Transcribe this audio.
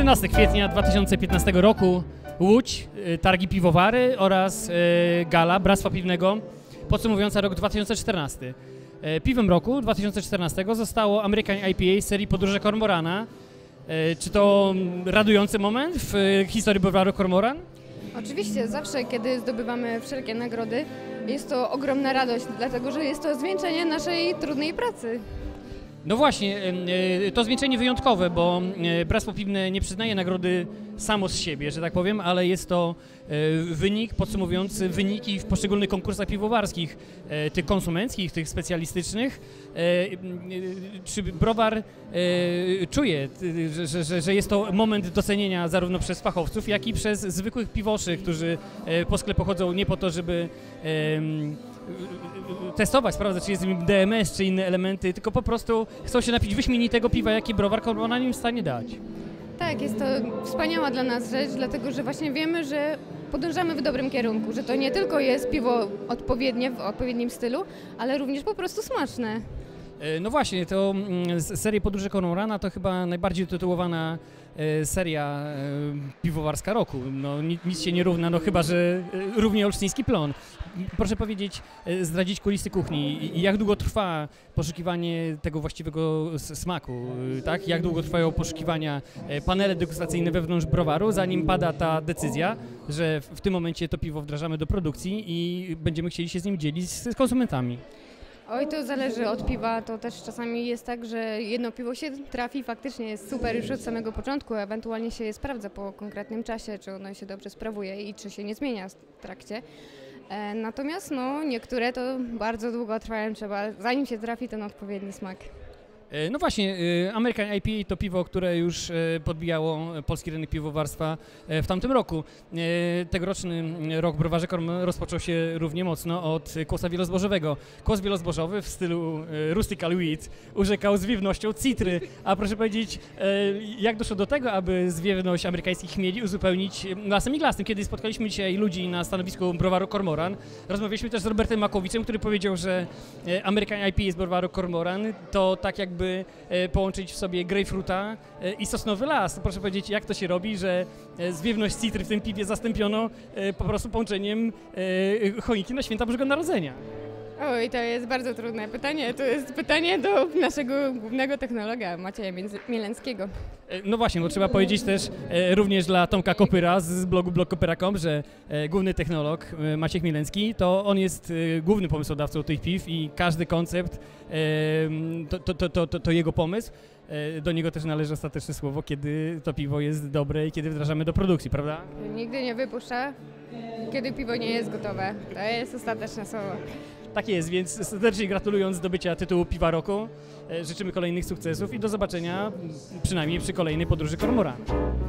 11 kwietnia 2015 roku Łódź, y, targi piwowary oraz y, gala Bractwa Piwnego podsumowująca rok 2014. Y, Piwem roku 2014 zostało American IPA z serii Podróże Kormorana. Czy to mm, radujący moment w historii browaru Kormoran? Oczywiście, zawsze kiedy zdobywamy wszelkie nagrody, jest to ogromna radość, dlatego że jest to zwieńczenie naszej trudnej pracy. No właśnie, y, to zwieńczenie wyjątkowe, bo Bractwo Piwne nie przyznaje nagrody samo z siebie, że tak powiem, ale jest to y, wynik podsumowujący wyniki w poszczególnych konkursach piwowarskich, y, tych konsumenckich, tych specjalistycznych. Czy browar czuje, że- że, jest to moment docenienia zarówno przez fachowców, jak i przez zwykłych piwoszy, którzy po sklepie chodzą nie po to, żeby testować, sprawdzać, czy jest w nim DMS, czy inne elementy, tylko po prostu chcą się napić wyśmienitego piwa, jaki browar Korona im w stanie dać. Tak, jest to wspaniała dla nas rzecz, dlatego że właśnie wiemy, że podążamy w dobrym kierunku, że to nie tylko jest piwo odpowiednie, w odpowiednim stylu, ale również po prostu smaczne. E, No właśnie, to mm, s- seria Podróże Kormorana to chyba najbardziej tytułowana seria e, piwowarska roku. No, ni- nic się nie równa, no chyba, że e, równie olsztyński plon. Proszę powiedzieć, e, zdradzić kulisy kuchni. Jak długo trwa poszukiwanie tego właściwego smaku, e, tak? Jak długo trwają poszukiwania, e, panele degustacyjne wewnątrz browaru, zanim pada ta decyzja, że w- tym momencie to piwo wdrażamy do produkcji i będziemy chcieli się z nim dzielić z konsumentami. Oj, to zależy od piwa, to też czasami jest tak, że jedno piwo się trafi, faktycznie jest super już od samego początku, ewentualnie się je sprawdza po konkretnym czasie, czy ono się dobrze sprawuje i czy się nie zmienia w trakcie. E, Natomiast no, niektóre to bardzo długo trwają, trzeba, zanim się trafi ten odpowiedni smak. E, No właśnie, e, American IPA to piwo, które już e, podbijało polski rynek piwowarstwa w tamtym roku. Tegoroczny rok browarze Korm rozpoczął się równie mocno od kłosa wielozbożowego. Kłos wielozbożowy w stylu rustical wheat urzekał zwiewnością citry. A proszę powiedzieć, jak doszło do tego, aby zwiewność amerykańskich chmieli uzupełnić lasem iglastym? Kiedy spotkaliśmy dzisiaj ludzi na stanowisku browaru Kormoran, rozmawialiśmy też z Robertem Makowiczem, który powiedział, że American IPA z browaru Kormoran to tak jakby e, połączyć w sobie grejpfruta e, i sosnowy las. Proszę powiedzieć, jak to się robi, że e, zwiewność citry w tym piwie zastąpiono po prostu połączeniem choinki na święta Bożego Narodzenia. Oj, to jest bardzo trudne pytanie. To jest pytanie do naszego głównego technologa, Macieja. E, No właśnie, bo trzeba powiedzieć też e, również dla Tomka Kopyra z- blogu blogkopyra.com, że e, główny technolog e, Maciek Mieleński, to on jest e, głównym pomysłodawcą tych piw i każdy koncept e, to, to, to, to, to, jego pomysł. E, Do niego też należy ostateczne słowo, kiedy to piwo jest dobre i kiedy wdrażamy do produkcji, prawda? Nigdy nie wypuszcza, kiedy piwo nie jest gotowe. To jest ostateczne słowo. Tak jest, więc serdecznie gratulując zdobycia tytułu Piwa Roku, e, życzymy kolejnych sukcesów i do zobaczenia przynajmniej przy kolejnej podróży Kormorana.